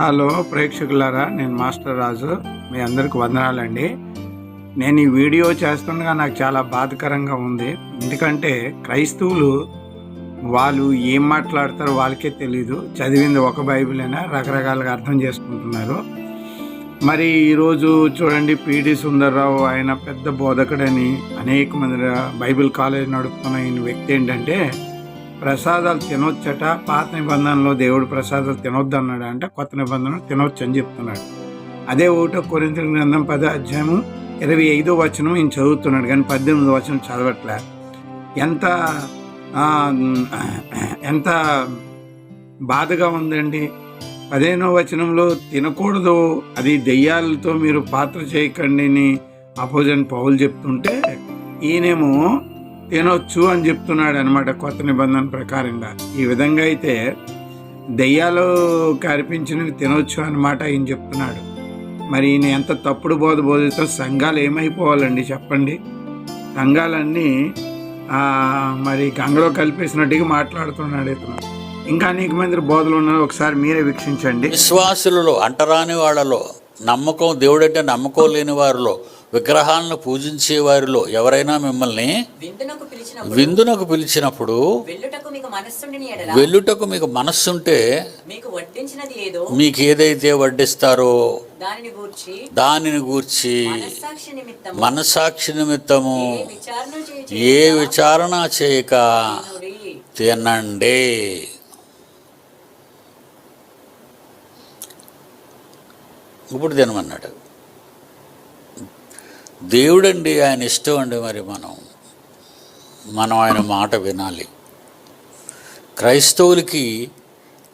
Hello ప్రేక్షకులారా నేను master రాజు. మీ అందరికి వందనాలండి. నేను ఈ వీడియో చేస్తుండగా నాకు చాలా బాధకరంగా ఉంది. ఎందుకంటే క్రైస్తవులు వాళ్ళు ఏం మాట్లాడతారో వాళ్ళకే తెలియదు చదివింది ఒక బైబిల్ అయినా రకరకాలుగా అర్థం చేసుకుంటున్నారు. మరి ఈరోజు చూడండి పీడి సుందర్రావు ఆయన పెద్ద బోధకుడని అనేక మంది బైబిల్ కాలేజ్ నడుపుతున్న వ్యక్తి ఏంటంటే ప్రసాదాలు తినొచ్చట పాత నిబంధనలో దేవుడు ప్రసాదాలు తినొద్దు అన్నాడు అంటే కొత్త నిబంధనలు తినొచ్చు అని చెప్తున్నాడు. అదే ఒకటో కొరింత గ్రంథం పద అధ్యాయము ఇరవై ఐదో వచనం ఈయన చదువుతున్నాడు కానీ పద్దెనిమిదో వచనం చదవట్లే. ఎంత ఎంత బాధగా ఉందండి. పదిహేనో వచనంలో తినకూడదు అది దెయ్యాలతో మీరు పాత్ర చేయకండి అని అపోజన్ పౌలు చెప్తుంటే ఈయనేమో తినొచ్చు అని చెప్తున్నాడు అనమాట కొత్త నిబంధన ప్రకారంగా. ఈ విధంగా అయితే దెయ్యాలు కనిపించినవి తినొచ్చు అనమాట ఈయన చెప్తున్నాడు. మరి ఈయన ఎంత తప్పుడు బోధ బోధితో సంఘాలు ఏమైపోవాలండి చెప్పండి? సంఘాలన్నీ మరి గంగలో కలిపేసినట్టుగా మాట్లాడుతున్నాడు ఇతను. ఇంకా అనేక మంది బోధలు ఉన్నారు ఒకసారి మీరే వీక్షించండి. విశ్వాసులలో అంటరాని వాళ్ళలో నమ్మకం దేవుడంటే నమ్మకం లేని వారిలో విగ్రహాలను పూజించే వారిలో ఎవరైనా మిమ్మల్ని విందునకు పిలిచినప్పుడు వెళ్ళుటకు మీకు మనస్సుంటే మీకు ఏదైతే వడ్డిస్తారో దానిని గూర్చి మనస్సాక్షి నిమిత్తము. మనసాక్షి నిమిత్తము. ఏ విచారణ చేయక. తినండి. ఇప్పుడు తినమన్నాడు. దేవుడండి ఆయన ఇష్టం అండి మరి మనం. మనం ఆయన మాట వినాలి. క్రైస్తవులకి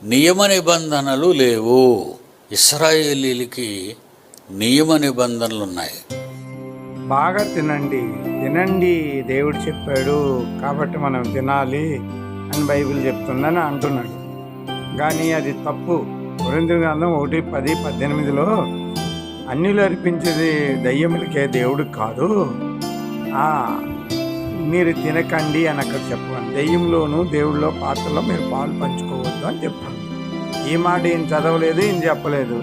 నియమ నిబంధనలు లేవు. ఇస్రాయేలీలకి నియమ నిబంధనలు ఉన్నాయి. బాగా తినండి తినండి దేవుడు చెప్పాడు కాబట్టి మనం తినాలి అని బైబిల్ చెప్తుందని అంటున్నాడు. కానీ అది తప్పు. పురేంద్ర గ్రంథం ఒకటి పది పద్దెనిమిదిలో అన్నిలు అర్పించేది దయ్యములకే దేవుడు కాదు. మీరు తినకండి అని అక్కడ చెప్పాను దెయ్యంలోను దేవుడిలో పాత్రలో మీరు పాలు పంచుకోవద్దు అని చెప్పాను ఈ మాట ఈయన చదవలేదు ఈయన చెప్పలేదు.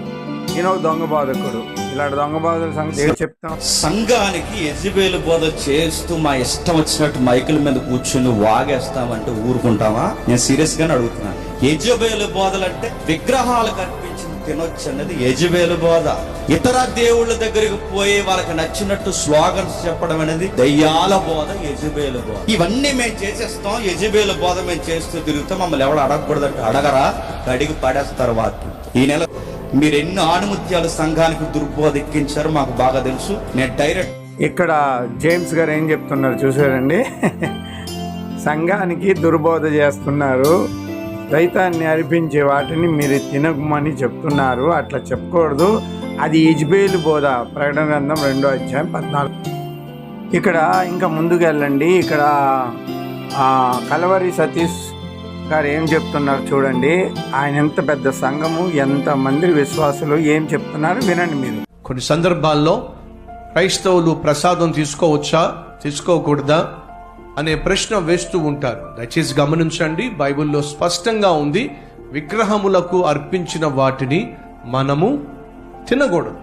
ఈయన ఒక దొంగ బాధకుడు. ఇలాంటి దొంగ బాధల సంగతి ఏం చెప్తాం? సంఘానికి ఎజ్జిబేలు బోధ చేస్తూ మా ఇష్టం వచ్చినట్టు మైకుల మీద కూర్చుని వాగేస్తామంటే ఊరుకుంటామా? నేను సీరియస్ గానే అడుగుతున్నాను. ఏజుబేయులు బోధలు అంటే విగ్రహాలు కనిపించి తినొచ్చు అన్నది బోధ. ఇతర దేవుళ్ళ దగ్గరికి పోయి వాళ్ళకి నచ్చినట్టు స్లోగన్స్ చెప్పడం అనేది దయ్యాల బోధ యజుబేలు బోధ. ఇవన్నీ మేము చేసేస్తాం యజుబేలు బోధ మేము చేస్తూ తిరుగుతాం మమ్మల్ని ఎవరు అడగకూడదంటే అడగరా కడిగి పడేస్తారు వాక్యం. ఈ నెల మీరు ఎన్ని ఆణిముత్యాలు సంఘానికి దుర్బోధ ఎక్కించారో మాకు బాగా తెలుసు. నేను డైరెక్ట్ ఇక్కడ జేమ్స్ గారు ఏం చెప్తున్నారు చూసారండి సంఘానికి దుర్బోధ చేస్తున్నారు. రైతాన్ని అర్పించే వాటిని మీరు తినకమని చెప్తున్నారు. అట్లా చెప్పకూడదు. అది యజ్బేలు బోధ ప్రకటన గ్రంథం రెండో అధ్యాయం పద్నాలుగు. ఇక్కడ ఇంకా ముందుకు వెళ్ళండి ఇక్కడ కలవరి సతీష్ గారు ఏం చెప్తున్నారు చూడండి. ఆయన ఎంత పెద్ద సంఘము ఎంత మంది విశ్వాసులు ఏం చెప్తున్నారు వినండి మీరు. కొన్ని సందర్భాల్లో క్రైస్తవులు ప్రసాదం తీసుకోవచ్చా? తీసుకోకూడదా? అనే ప్రశ్న వేస్తూ ఉంటారు. దయచేసి గమనించండి బైబిల్లో స్పష్టంగా ఉంది విగ్రహములకు అర్పించిన వాటిని మనము తినకూడదు.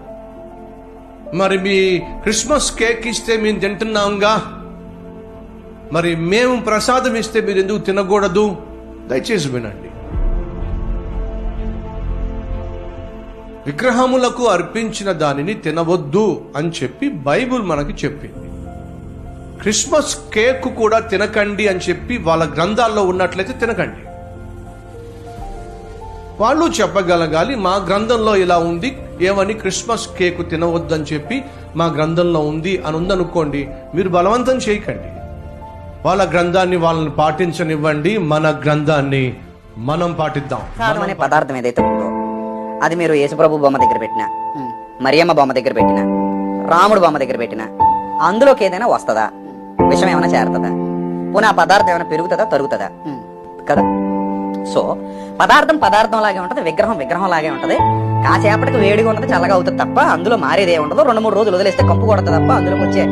మరి మీ క్రిస్మస్ కేక్ ఇస్తే మేము తింటున్నాంగా? మరి మేము ప్రసాదం ఇస్తే మీరు ఎందుకు తినకూడదు? దయచేసి వినండి. విగ్రహములకు అర్పించిన దానిని తినవద్దు అని చెప్పి బైబుల్ మనకి చెప్పింది. క్రిస్మస్ కేక్ కూడా తినకండి అని చెప్పి వాళ్ళ గ్రంథాల్లో ఉన్నట్లయితే తినకండి. వాళ్ళు చెప్పగలగాలి మా గ్రంథంలో ఇలా ఉంది ఏమని క్రిస్మస్ కేక్ తినవద్దు అని చెప్పి మా గ్రంథంలో ఉంది అని ఉందనుకోండి మీరు బలవంతం చేయకండి. వాళ్ళ గ్రంథాన్ని వాళ్ళని పాటించనివ్వండి మన గ్రంథాన్ని మనం పాటిద్దాం. అనే పదార్థం ఏదైతే ఉందో అది మీరు యేసుప్రభు బొమ్మ దగ్గర పెట్టినా మరియమ్మ బొమ్మ దగ్గర పెట్టినా రాముడు బొమ్మ దగ్గర పెట్టినా అందులోకి ఏదైనా వస్తుందా? విషం ఏమైనా చేరుతుందా? పోనీ ఆ పదార్థం ఏమైనా పెరుగుతుందా తరుగుతుందా? కదా? సో పదార్థం పదార్థం లాగే ఉంటది విగ్రహం విగ్రహం లాగే ఉంటది. కాసేపటికి వేడిగా ఉంటది చల్లగా అవుతుంది తప్ప అందులో మారేదే ఉండదు. రెండు మూడు రోజులు వదిలేస్తే కంపు కొడుతుంది తప్ప అందులో వచ్చే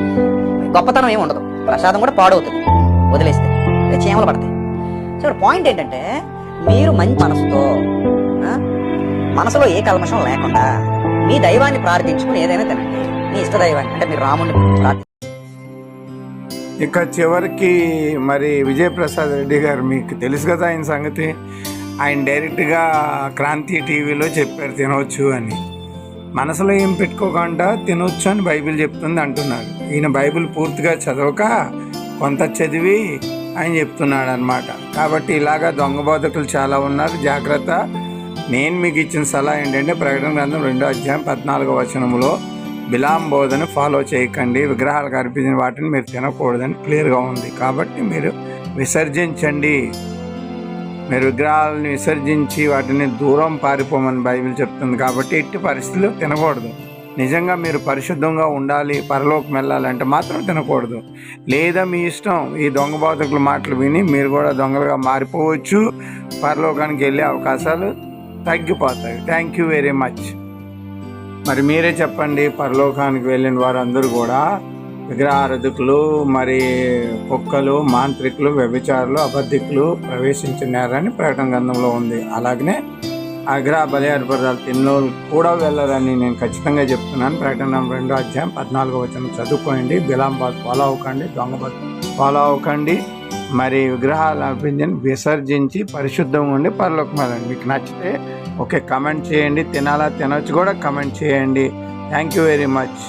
గొప్పతనం ఏమి ఉండదు. ప్రసాదం కూడా పాడవుతుంది. వదిలేస్తే చీమలు పడతాయి. సో పాయింట్ ఏంటంటే మీరు మంచి మనసుతో మనసులో ఏ కల్మషం లేకుండా మీ దైవాన్ని ప్రార్థించుకుని ఏదైనా తినండి. మీ ఇష్ట దైవాన్ని అంటే మీరు రాముడిని ప్రార్థి ఇక చివరికి మరి విజయప్రసాద్ రెడ్డి గారు మీకు తెలుసు కదా ఆయన సంగతి. ఆయన డైరెక్ట్గా క్రాంతి టీవీలో చెప్పారు తినవచ్చు అని. మనసులో ఏం పెట్టుకోకుండా తినొచ్చు అని బైబిల్ చెప్తుంది అంటున్నారు ఈయన బైబిల్ పూర్తిగా చదవక కొంత చదివి ఆయన చెప్తున్నాడు అనమాట కాబట్టి ఇలాగా దొంగ బోధకులు చాలా ఉన్నారు. జాగ్రత్త. నేను మీకు ఇచ్చిన సలహా ఏంటంటే ప్రకటన గ్రంథం రెండో అధ్యాయం పద్నాలుగో వచనంలో బిలాంబోధను ఫాలో చేయకండి. విగ్రహాలకు అర్పించిన వాటిని మీరు తినకూడదని క్లియర్గా ఉంది. కాబట్టి మీరు విసర్జించండి. మీరు విగ్రహాలను విసర్జించి వాటిని దూరం పారిపోమని బైబిల్ చెప్తుంది. కాబట్టి ఎట్టి పరిస్థితులు తినకూడదు. నిజంగా మీరు పరిశుద్ధంగా ఉండాలి పరలోకం వెళ్ళాలంటే మాత్రం తినకూడదు. లేదా మీ ఇష్టం ఈ దొంగ బోధకుల మాటలు విని మీరు కూడా దొంగలుగా మారిపోవచ్చు. పరలోకానికి వెళ్ళే అవకాశాలు తగ్గిపోతాయి. థ్యాంక్ యూ వెరీ మచ్ మరి మీరే చెప్పండి పరలోకానికి వెళ్ళిన వారందరూ కూడా విగ్రహారధికులు మరి కుక్కలు మాంత్రికులు వ్యభిచారులు అబద్ధికులు ప్రవేశించినారని ప్రకటన గ్రంథంలో ఉంది. అలాగనే అగ్రహ విగ్రహ బలి తిన్నోళ్ళు కూడా వెళ్ళరని నేను ఖచ్చితంగా చెప్తున్నాను. ప్రకటన రెండో అధ్యాయం పద్నాలుగో వచ్చిన చదువుకోండి. బిలాంబాద్ ఫాలో అవ్వకండి దొంగబాద్ ఫాలో అవ్వకండి. మరి విగ్రహాలు అర్పించని విసర్జించి పరిశుద్ధంగా ఉండి పరలోకం మీకు నచ్చితే ఓకే కమెంట్ చేయండి. తినాలా తినొచ్చు కూడా కమెంట్ చేయండి. Thank you very much